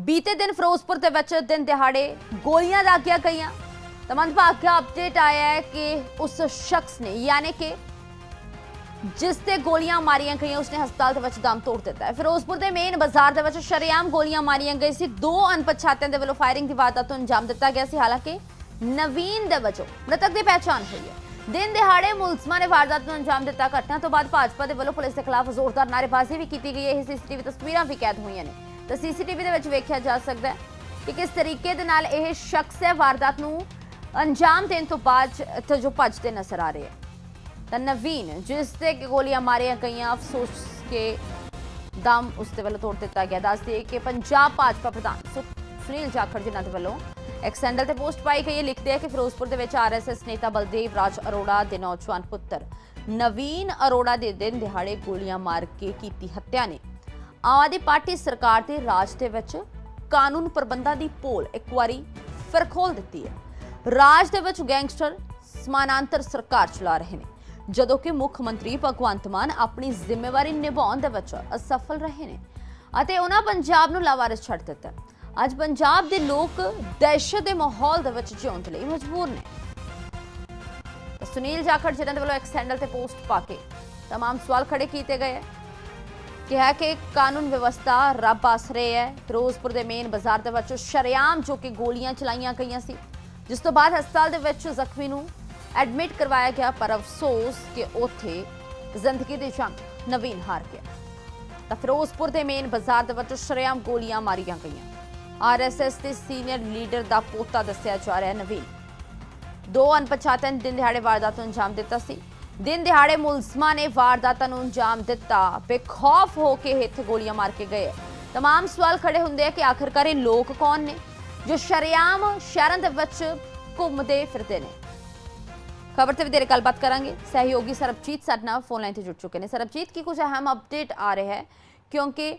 ਬੀਤੇ ਦਿਨ ਫਿਰੋਜ਼ਪੁਰ ਦੇ ਵਿੱਚ ਦਿਨ ਦਿਹਾੜੇ ਗੋਲੀਆਂ ਦਾਗੀਆਂ ਗਈਆਂ। ਤਾਂ ਮੰਦਭਾਗਾ ਅਪਡੇਟ ਆਇਆ ਹੈ ਕਿ ਉਸ ਸ਼ਖਸ ਨੇ, ਯਾਨੀ ਕਿ ਜਿਸ ਤੇ ਗੋਲੀਆਂ ਮਾਰੀਆਂ ਗਈਆਂ, ਉਸਨੇ ਹਸਪਤਾਲ ਦੇ ਵਿੱਚ ਦਮ ਤੋੜ ਦਿੱਤਾ ਹੈ। ਫਿਰੋਜ਼ਪੁਰ ਦੇ ਮੇਨ ਬਾਜ਼ਾਰ ਦੇ ਵਿੱਚ ਸ਼ਰੇਆਮ ਗੋਲੀਆਂ ਮਾਰੀਆਂ ਗਈ ਸੀ। ਦੋ ਅਣਪਛਾਤਿਆਂ ਦੇ ਵੱਲੋਂ ਫਾਇਰਿੰਗ ਦੀ ਵਾਰਦਾਤ ਨੂੰ ਅੰਜਾਮ ਦਿੱਤਾ ਗਿਆ ਸੀ। ਹਾਲਾਂਕਿ ਨਵੀਨ ਦੇ ਵਜੋਂ ਮ੍ਰਿਤਕ ਦੀ ਪਹਿਚਾਣ ਹੋਈ ਹੈ। ਦਿਨ ਦਿਹਾੜੇ ਮੁਲਜ਼ਮਾਂ ਨੇ ਵਾਰਦਾਤ ਨੂੰ ਅੰਜਾਮ ਦਿੱਤਾ। ਘਟਨਾ ਤੋਂ ਬਾਅਦ ਭਾਜਪਾ ਦੇ ਵੱਲੋਂ ਪੁਲਿਸ ਦੇ ਖਿਲਾਫ ਜ਼ੋਰਦਾਰ ਨਾਅਰੇਬਾਜ਼ੀ ਵੀ ਕੀਤੀ ਗਈ ਹੈ। ਇਹ ਸੀਸੀਟੀਵੀ ਤਸਵੀਰਾਂ ਵੀ ਕੈਦ ਹੋਈਆਂ ਨੇ। ਤਾਂ ਸੀਸੀਟੀਵੀ ਦੇ ਵਿੱਚ ਵੇਖਿਆ ਜਾ ਸਕਦਾ ਹੈ ਕਿ ਕਿਸ ਤਰੀਕੇ ਦੇ ਨਾਲ ਇਹ ਸ਼ਖਸ ਹੈ, ਵਾਰਦਾਤ ਨੂੰ ਅੰਜਾਮ ਦੇਣ ਤੋਂ ਬਾਅਦ ਇੱਥੇ ਜੋ ਭੱਜਦੇ ਨਜ਼ਰ ਆ ਰਹੇ ਹੈ। ਤਾਂ ਨਵੀਨ, ਜਿਸ ਤੇ ਗੋਲੀਆਂ ਮਾਰੀਆਂ ਗਈਆਂ, ਅਫਸੋਸ ਕੇ ਦਮ ਉਸ ਦੇ ਵੱਲੋਂ ਤੋੜ ਦਿੱਤਾ ਗਿਆ। ਦੱਸ ਕਿ ਪੰਜਾਬ ਭਾਜਪਾ ਪ੍ਰਧਾਨ ਸੁ- ਸੁਨੀਲ ਜਾਖੜ ਜਿਨ੍ਹਾਂ ਦੇ ਵੱਲੋਂ ਇੱਕ ਸੈਂਡਲ ਤੇ ਪੋਸਟ ਪਾਈ ਗਈ ਹੈ, ਲਿਖਦੇ ਆ ਕਿ ਫਿਰੋਜ਼ਪੁਰ ਦੇ ਵਿੱਚ ਆਰਐਸਐਸ ਨੇਤਾ ਬਲਦੇਵ ਰਾਜ ਅਰੋੜਾ ਦੇ ਨੌਜਵਾਨ ਪੁੱਤਰ। ਨਵੀਨ ਅਰੋੜਾ ਦੇ ਦਿਨ ਦਿਹਾੜੇ ਗੋਲੀਆਂ ਮਾਰ ਕੇ ਕੀਤੀ ਹੱਤਿਆ ਨੇ। ਆਮ ਆਦਮੀ ਪਾਰਟੀ ਸਰਕਾਰ ਦੇ ਰਾਜ ਦੇ ਵਿੱਚ ਕਾਨੂੰਨ ਪ੍ਰਬੰਧਾਂ ਦੀ ਪੋਲ ਇੱਕ ਵਾਰੀ ਫਿਰ ਖੋਲ ਦਿੱਤੀ ਹੈ ਰਾਜ ਦੇ ਵਿੱਚ ਗੈਂਗਸਟਰ ਸਮਾਨਾਂਤਰ ਸਰਕਾਰ ਚਲਾ ਰਹੇ ਨੇ ਜਦੋਂ ਕਿ ਮੁੱਖ ਮੰਤਰੀ ਭਗਵੰਤ ਮਾਨ ਆਪਣੀ ਜ਼ਿੰਮੇਵਾਰੀ ਨਿਭਾਉਣ ਦੇ ਵਿੱਚ ਅਸਫਲ ਰਹੇ ਨੇ ਅਤੇ ਉਹਨਾਂ ਪੰਜਾਬ ਨੂੰ ਲਾਵਾਰਿਸ ਛੱਡ ਦਿੱਤਾ ਹੈ। ਅੱਜ ਪੰਜਾਬ ਦੇ ਲੋਕ ਦਹਿਸ਼ਤ ਦੇ ਮਾਹੌਲ ਦੇ ਵਿੱਚ ਜਿਉਣ ਦੇ ਲਈ ਮਜਬੂਰ ਨੇ ਤਾਂ ਸੁਨੀਲ ਜਾਖੜ ਜਿਨ੍ਹਾਂ ਦੇ ਵੱਲੋਂ ਇੱਕ ਸੈਂਡਲ ਤੇ ਪੋਸਟ ਪਾ ਕੇ तमाम ਸਵਾਲ ਖੜੇ ਕੀਤੇ ਗਏ ਹੈ ਕਿਹਾ ਕਿ ਕਾਨੂੰਨ ਵਿਵਸਥਾ ਰੱਬ ਆਸਰੇ ਹੈ। ਫਿਰੋਜ਼ਪੁਰ ਦੇ ਮੇਨ ਬਾਜ਼ਾਰ ਦੇ ਵਿੱਚ ਸ਼ਰੇਆਮ ਜੋ ਕਿ ਗੋਲੀਆਂ ਚਲਾਈਆਂ ਗਈਆਂ ਸੀ, ਜਿਸ ਤੋਂ ਬਾਅਦ ਹਸਪਤਾਲ ਦੇ ਵਿੱਚ ਜ਼ਖਮੀ ਨੂੰ ਐਡਮਿਟ ਕਰਵਾਇਆ ਗਿਆ, ਪਰ ਅਫਸੋਸ ਕਿ ਉੱਥੇ ਜ਼ਿੰਦਗੀ ਦੀ ਜੰਗ ਨਵੀਨ ਹਾਰ ਗਿਆ। ਤਾਂ ਫਿਰੋਜ਼ਪੁਰ ਦੇ ਮੇਨ ਬਾਜ਼ਾਰ ਦੇ ਵਿੱਚ ਸ਼ਰੇਆਮ ਗੋਲੀਆਂ ਮਾਰੀਆਂ ਗਈਆਂ। ਆਰਐਸਐਸ ਦੇ ਸੀਨੀਅਰ ਲੀਡਰ ਦਾ ਪੋਤਾ ਦੱਸਿਆ ਜਾ ਰਿਹਾ ਨਵੀਨ। ਦੋ ਅਣਪਛਾਤੇ ਦਿਨ ਦਿਹਾੜੇ ਵਾਰਦਾਤ ਨੂੰ ਅੰਜਾਮ ਦਿੱਤਾ ਸੀ। ਦਿਨ ਦਿਹਾੜੇ ਮੁਲਜ਼ਮਾਂ ਨੇ ਵਾਰਦਾਤਾਂ ਨੂੰ ਅੰਜਾਮ ਦਿੱਤਾ ਬੇਖੌਫ ਹੋ ਕੇ ਇੱਥੇ ਗੋਲੀਆਂ ਮਾਰ ਕੇ ਗਏ तमाम ਸਵਾਲ ਖੜੇ ਹੁੰਦੇ ਆ ਕਿ ਆਖਿਰਕਾਰ ਇਹ ਲੋਕ ਕੌਣ ਨੇ ਜੋ ਸ਼ਰੇਆਮ ਸ਼ਹਿਰਾਂ ਦੇ ਵਿੱਚ ਘੁੰਮਦੇ ਫਿਰਦੇ ਨੇ ਖਬਰ ਤੇ ਵੀ ਦੇਰ ਗੱਲਬਾਤ ਕਰਾਂਗੇ ਸਹਿਯੋਗੀ ਸਰਬਜੀਤ ਸਾਡੇ ਨਾਲ ਫੋਨ ਲਾਈਨ ਤੇ ਜੁੜ ਚੁੱਕੇ ਨੇ ਸਰਬਜੀਤ ਕੀ ਕੁਝ ਅਹਿਮ ਅਪਡੇਟ ਆ ਰਿਹਾ ਹੈ ਕਿਉਂਕਿ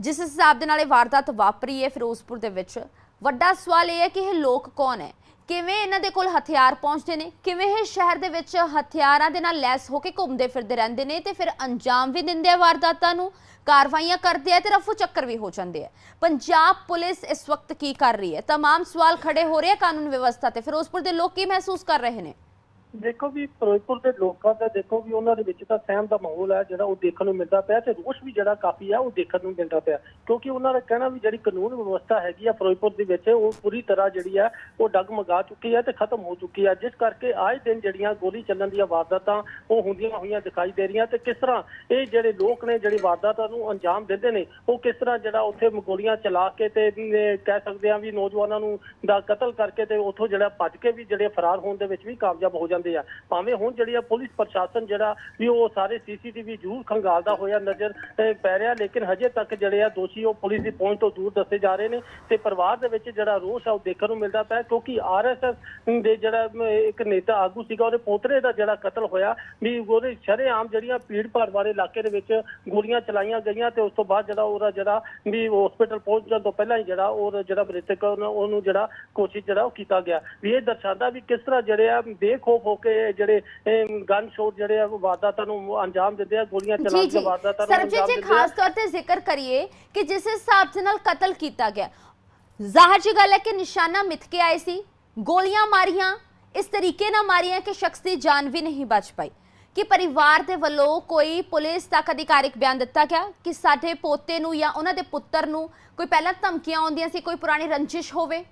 ਜਿਸ ਹਿਸਾਬ ਦੇ ਨਾਲ ਇਹ ਵਾਰਦਾਤ ਵਾਪਰੀ ਹੈ ਫਿਰੋਜ਼ਪੁਰ ਦੇ ਵਿੱਚ ਵੱਡਾ ਸਵਾਲ ਇਹ ਹੈ ਕਿ ਇਹ ਲੋਕ ਕੌਣ ਹੈ ਕਿਵੇਂ ਇਹਨਾਂ ਦੇ ਕੋਲ ਹਥਿਆਰ ਪਹੁੰਚਦੇ ਨੇ ਕਿਵੇਂ ਇਹ ਸ਼ਹਿਰ ਦੇ ਵਿੱਚ ਹਥਿਆਰਾਂ ਦੇ ਨਾਲ ਲੈਸ ਹੋ ਕੇ ਘੁੰਮਦੇ ਫਿਰਦੇ ਰਹਿੰਦੇ ਨੇ ਤੇ ਫਿਰ ਅੰਜਾਮ ਵੀ ਦਿੰਦੇ ਆ ਵਾਰਦਾਤਾਂ ਨੂੰ ਕਾਰਵਾਈਆਂ ਕਰਦੇ ਆ ਤੇ ਰਫੂ ਚੱਕਰ ਵੀ ਹੋ ਜਾਂਦੇ ਆ ਪੰਜਾਬ ਪੁਲਿਸ ਇਸ ਵਕਤ ਕੀ ਕਰ ਰਹੀ ਹੈ तमाम ਸਵਾਲ ਖੜੇ ਹੋ ਰਹੇ ਆ ਕਾਨੂੰਨ ਵਿਵਸਥਾ ਤੇ ਫਿਰੋਜ਼ਪੁਰ ਦੇ ਲੋਕ ਕੀ ਮਹਿਸੂਸ ਕਰ ਰਹੇ ਨੇ ਦੇਖੋ ਵੀ ਫਿਰੋਜ਼ਪੁਰ ਦੇ ਲੋਕਾਂ ਦਾ, ਦੇਖੋ ਵੀ ਉਹਨਾਂ ਦੇ ਵਿੱਚ ਤਾਂ ਸਹਿਮ ਦਾ ਮਾਹੌਲ ਹੈ, ਜਿਹੜਾ ਉਹ ਦੇਖਣ ਨੂੰ ਮਿਲਦਾ ਪਿਆ ਤੇ ਰੋਸ਼ ਵੀ ਜਿਹੜਾ ਕਾਫੀ ਆ ਉਹ ਦੇਖਣ ਨੂੰ ਮਿਲਦਾ ਪਿਆ। ਕਿਉਂਕਿ ਉਹਨਾਂ ਦਾ ਕਹਿਣਾ ਵੀ ਜਿਹੜੀ ਕਾਨੂੰਨ ਵਿਵਸਥਾ ਹੈਗੀ ਆ ਫਿਰੋਜ਼ਪੁਰ ਦੇ ਵਿੱਚ, ਉਹ ਪੂਰੀ ਤਰ੍ਹਾਂ ਜਿਹੜੀ ਆ ਉਹ ਡਗਮਗਾ ਚੁੱਕੀ ਹੈ ਤੇ ਖਤਮ ਹੋ ਚੁੱਕੀ ਹੈ। ਜਿਸ ਕਰਕੇ ਆਏ ਦਿਨ ਜਿਹੜੀਆਂ ਗੋਲੀ ਚੱਲਣ ਦੀਆਂ ਵਾਰਦਾਤਾਂ ਉਹ ਹੁੰਦੀਆਂ ਹੋਈਆਂ ਦਿਖਾਈ ਦੇ ਰਹੀਆਂ ਤੇ ਕਿਸ ਤਰ੍ਹਾਂ ਇਹ ਜਿਹੜੇ ਲੋਕ ਨੇ, ਜਿਹੜੀ ਵਾਰਦਾਤਾਂ ਨੂੰ ਅੰਜਾਮ ਦਿੰਦੇ ਨੇ, ਉਹ ਕਿਸ ਤਰ੍ਹਾਂ ਜਿਹੜਾ ਉੱਥੇ ਗੋਲੀਆਂ ਚਲਾ ਕੇ ਤੇ ਕਹਿ ਸਕਦੇ ਆ ਵੀ ਨੌਜਵਾਨਾਂ ਨੂੰ ਦਾ ਕਤਲ ਕਰਕੇ ਤੇ ਉੱਥੋਂ ਜਿਹੜਾ ਭੱਜ ਕੇ ਵੀ ਜਿਹੜੇ ਫਰਾਰ ਹੋਣ ਦੇ ਵਿੱਚ ਵੀ ਕਾਮਯਾਬ ਹੋ ਜਾਂਦੇ ਆ। ਭਾਵੇਂ ਹੁਣ ਜਿਹੜੀ ਆ ਪੁਲਿਸ ਪ੍ਰਸ਼ਾਸਨ ਜਿਹੜਾ ਵੀ ਉਹ ਸਾਰੇ ਸੀਸੀਟੀਵੀ ਜ਼ਰੂਰ ਖੰਗਾਲਦਾ ਹੋਇਆ ਨਜ਼ਰ ਪੈ ਰਿਹਾ, ਲੇਕਿਨ ਹਜੇ ਤੱਕ ਜਿਹੜੇ ਆ ਦੋਸ਼ੀ ਉਹ ਪੁਲਿਸ ਦੀ ਪਹੁੰਚ ਤੋਂ ਦੂਰ ਦੱਸੇ ਜਾ ਰਹੇ ਨੇ ਤੇ ਪਰਿਵਾਰ ਦੇ ਵਿੱਚ ਜਿਹੜਾ ਰੋਸ ਆ ਉਹ ਦੇਖਣ ਨੂੰ ਮਿਲਦਾ ਪਿਆ, ਕਿਉਂਕਿ ਆਰਐਸਐਸ ਦੇ ਜਿਹੜਾ ਇੱਕ ਨੇਤਾ ਆਗੂ ਸੀਗਾ, ਉਹਦੇ ਪੋਤਰੇ ਦਾ ਜਿਹੜਾ ਕਤਲ ਹੋਇਆ, ਵੀ ਉਹਦੇ ਸ਼ਰੇਆਮ ਜਿਹੜੀਆਂ ਭੀੜ ਭਾੜ ਵਾਲੇ ਇਲਾਕੇ ਦੇ ਵਿੱਚ ਗੋਲੀਆਂ ਚਲਾਈਆਂ ਗਈਆਂ ਤੇ ਉਸ ਤੋਂ ਬਾਅਦ ਜਿਹੜਾ ਉਹਦਾ ਜਿਹੜਾ ਵੀ ਹਸਪੀਟਲ ਪਹੁੰਚਣ ਤੋਂ ਪਹਿਲਾਂ ਹੀ ਜਿਹੜਾ ਉਹ ਜਿਹੜਾ ਮ੍ਰਿਤਕ ਉਹਨੂੰ ਉਹਨੂੰ ਜਿਹੜਾ ਕੋਸ਼ਿਸ਼ ਜਿਹੜਾ ਉਹ ਕੀਤਾ ਗਿਆ। ਵੀ ਇਹ ਦਰਸਾਉਂਦਾ ਵੀ ਕਿਸ ਤਰ੍ਹਾਂ ਜਿਹੜੇ ਆ ਬੇਖੌਫ ਹੋ ਕੇ ਜਿਹੜੇ ਗਨ ਸ਼ੋਟ ਜਿਹੜੇ ਆ ਵਾਰਦਾਤਾਂ ਨੂੰ ਅੰਜਾਮ ਦਿੰਦੇ ਆ ਗੋਲੀਆਂ ਜੀ ਚਲਾ ਜੀ। ਕੇ ਵਾਰਦਾਤਾਂ ਨੂੰ ਸਰਬਜੀਤ ਅੰਜਾਮ ਜੀ ਦਿੰਦੇ ਆ। ਖਾਸ ਤੌਰ ਤੇ ਜ਼ਿਕਰ ਕਰੀਏ ਕਿ ਜਿਸ ਹਿਸਾਬ ਦੇ ਨਾਲ ਕਤਲ ਕੀਤਾ ਗਿਆ ਜ਼ਾਹਰ ਜੀ ਗੱਲ ਹੈ ਕਿ ਨਿਸ਼ਾਨਾ ਮਿਥ ਕੇ ਆਏ ਸੀ ਗੋਲੀਆਂ ਮਾਰੀਆਂ ਇਸ ਤਰੀਕੇ ਨਾਲ ਮਾਰੀਆਂ ਕਿ ਸ਼ਖਸ ਦੀ ਜਾਨ ਵੀ ਨਹੀਂ ਬਚ ਪਾਈ। ਕਿ ਪਰਿਵਾਰ ਦੇ ਵੱਲੋਂ ਕੋਈ ਪੁਲਿਸ ਤੱਕ ਅਧਿਕਾਰਿਕ ਬਿਆਨ ਦਿੱਤਾ ਗਿਆ ਕਿ ਸਾਡੇ ਪੋਤੇ ਨੂੰ ਜਾਂ ਉਹਨਾਂ ਦੇ ਪੁੱਤਰ ਨੂੰ ਕੋਈ ਪਹਿਲਾਂ ਧਮਕੀਆਂ ਆਉਂਦੀਆਂ ਸੀ ਕੋਈ ਪੁਰਾਣੀ ਰੰਜਿਸ਼ ਹੋਵੇ?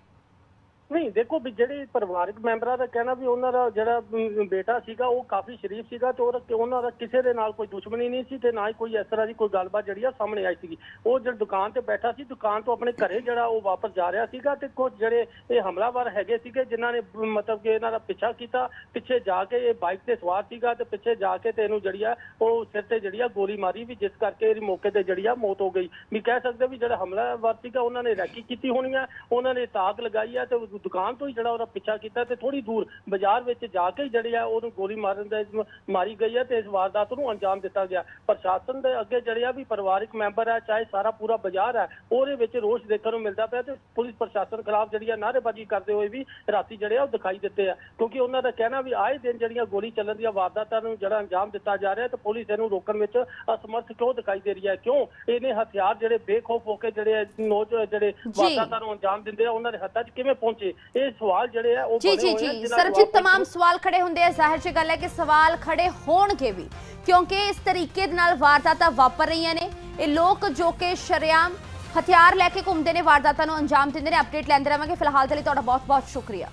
ਨਹੀਂ, ਦੇਖੋ ਵੀ ਜਿਹੜੇ ਪਰਿਵਾਰਕ ਮੈਂਬਰਾਂ ਦਾ ਕਹਿਣਾ ਵੀ ਉਹਨਾਂ ਦਾ ਜਿਹੜਾ ਬੇਟਾ ਸੀਗਾ, ਉਹ ਕਾਫੀ ਸ਼ਰੀਫ ਸੀਗਾ ਤੇ ਉਹਦਾ ਉਹਨਾਂ ਦਾ ਕਿਸੇ ਦੇ ਨਾਲ ਕੋਈ ਦੁਸ਼ਮਣੀ ਨਹੀਂ ਸੀ ਤੇ ਨਾ ਹੀ ਕੋਈ ਇਸ ਤਰ੍ਹਾਂ ਦੀ ਕੋਈ ਗੱਲਬਾਤ ਜਿਹੜੀ ਆ ਸਾਹਮਣੇ ਆਈ ਸੀਗੀ। ਉਹ ਜਿਹੜਾ ਦੁਕਾਨ ਤੇ ਬੈਠਾ ਸੀ, ਦੁਕਾਨ ਤੋਂ ਆਪਣੇ ਘਰੇ ਜਿਹੜਾ ਉਹ ਵਾਪਸ ਜਾ ਰਿਹਾ ਸੀਗਾ ਤੇ ਕੁਝ ਜਿਹੜੇ ਇਹ ਹਮਲਾਵਰ ਹੈਗੇ ਸੀਗੇ, ਜਿਨ੍ਹਾਂ ਨੇ ਬ- ਮਤਲਬ ਕਿ ਇਹਨਾਂ ਦਾ ਪਿੱਛਾ ਕੀਤਾ, ਪਿੱਛੇ ਜਾ ਕੇ ਇਹ ਬਾਈਕ ਤੇ ਸਵਾਰ ਸੀਗਾ ਤੇ ਪਿੱਛੇ ਜਾ ਕੇ ਤੇ ਇਹਨੂੰ ਜਿਹੜੀ ਆ, ਉਹ ਸਿਰ ਤੇ ਜਿਹੜੀ ਆ ਗੋਲੀ ਮਾਰੀ ਵੀ, ਜਿਸ ਕਰਕੇ ਇਹਦੀ ਮੌਕੇ ਤੇ ਜਿਹੜੀ ਆ ਮੌਤ ਹੋ ਗਈ। ਵੀ ਕਹਿ ਸਕਦੇ ਵੀ ਜਿਹੜਾ ਹਮਲਾਵਰ ਸੀਗਾ, ਉਹਨਾਂ ਨੇ ਰੈਕੀ ਕੀਤੀ ਹੋਣੀ ਆ, ਉਹਨਾਂ ਨੇ ਤਾਕ ਲਗਾਈ ਆ ਤੇ ਦੁਕਾਨ ਤੋਂ ਹੀ ਜਿਹੜਾ ਉਹਦਾ ਪਿੱਛਾ ਕੀਤਾ ਤੇ ਥੋੜੀ ਦੂਰ ਬਾਜ਼ਾਰ ਵਿੱਚ ਜਾ ਕੇ ਜਿਹੜੀ ਆ ਉਹਨੂੰ ਗੋਲੀ ਮਾਰਨ ਦਾ ਮਾਰੀ ਗਈ ਹੈ ਤੇ ਇਸ ਵਾਰਦਾਤ ਨੂੰ ਅੰਜਾਮ ਦਿੱਤਾ ਗਿਆ। ਪ੍ਰਸ਼ਾਸਨ ਦੇ ਅੱਗੇ ਜਿਹੜੇ ਆ ਵੀ ਪਰਿਵਾਰਕ ਮੈਂਬਰ ਹੈ ਚਾਹੇ ਸਾਰਾ ਪੂਰਾ ਬਾਜ਼ਾਰ ਹੈ ਉਹਦੇ ਵਿੱਚ ਰੋਸ਼ ਦੇਖਣ ਨੂੰ ਮਿਲਦਾ ਪਿਆ ਤੇ ਪੁਲਿਸ ਪ੍ਰਸ਼ਾਸਨ ਖਿਲਾਫ ਜਿਹੜੀ ਆ ਨਾਅਰੇਬਾਜ਼ੀ ਕਰਦੇ ਹੋਏ ਵੀ ਰਾਤੀ ਜਿਹੜੇ ਆ ਉਹ ਦਿਖਾਈ ਦਿੱਤੇ ਆ। ਕਿਉਂਕਿ ਉਹਨਾਂ ਦਾ ਕਹਿਣਾ ਵੀ ਆਏ ਦਿਨ ਜਿਹੜੀਆਂ ਗੋਲੀ ਚੱਲਣ ਦੀਆਂ ਵਾਰਦਾਤਾਂ ਨੂੰ ਜਿਹੜਾ ਅੰਜਾਮ ਦਿੱਤਾ ਜਾ ਰਿਹਾ ਤੇ ਪੁਲਿਸ ਇਹਨੂੰ ਰੋਕਣ ਵਿੱਚ ਅਸਮਰਥ ਕਿਉਂ ਦਿਖਾਈ ਦੇ ਰਹੀ ਹੈ? ਕਿਉਂ ਇਹਨੇ ਹਥਿਆਰ ਜਿਹੜੇ ਬੇਖੌਫ ਹੋ ਕੇ ਜਿਹੜੇ ਨੋਜ ਜਿਹੜੇ ਵਾਰਦਾਤਾਂ ਨੂੰ ਅੰਜਾਮ ਦਿੰਦੇ ਆ ਉਹਨਾਂ ਦੇ ਹੱਥਾਂ 'ਚ ਕਿਵੇਂ ਪਹੁੰਚੇ? ਇਹ ਸਵਾਲ ਜਿਹੜੇ ਆ ਉਹ ਜੀ ਬਣੇ ਜੀ ਹੋਏ ਆ, ਜੀ ਜਿਨ੍ਹਾਂ ਨੂੰ ਸਰਬਜੀਤ ਆਪਾਂ तमाम ਸਵਾਲ ਖੜੇ ਹੁੰਦੇ ਆ ਜ਼ਾਹਿਰ ਜੀ ਗੱਲ ਹੈ ਕਿ ਸਵਾਲ ਖੜੇ ਹੋਣਗੇ ਵੀ ਕਿਉਂਕਿ ਇਸ ਤਰੀਕੇ ਦੇ ਨਾਲ ਵਾਰਦਾਤਾਂ ਵਾਪਰ ਰਹੀਆਂ ਨੇ ਇਹ ਲੋਕ ਜੋ ਕਿ ਸ਼ਰੇਆਮ ਹਥਿਆਰ ਲੈ ਕੇ ਘੁੰਮਦੇ ਨੇ ਵਾਰਦਾਤਾਂ ਨੂੰ ਅੰਜਾਮ ਦਿੰਦੇ ਨੇ ਅਪਡੇਟ ਲੈਂਦੇ ਰਵਾਂਗੇ ਫਿਲਹਾਲ ਦੇ ਲਈ ਤੁਹਾਡਾ ਬਹੁਤ ਬਹੁਤ ਸ਼ੁਕਰੀਆ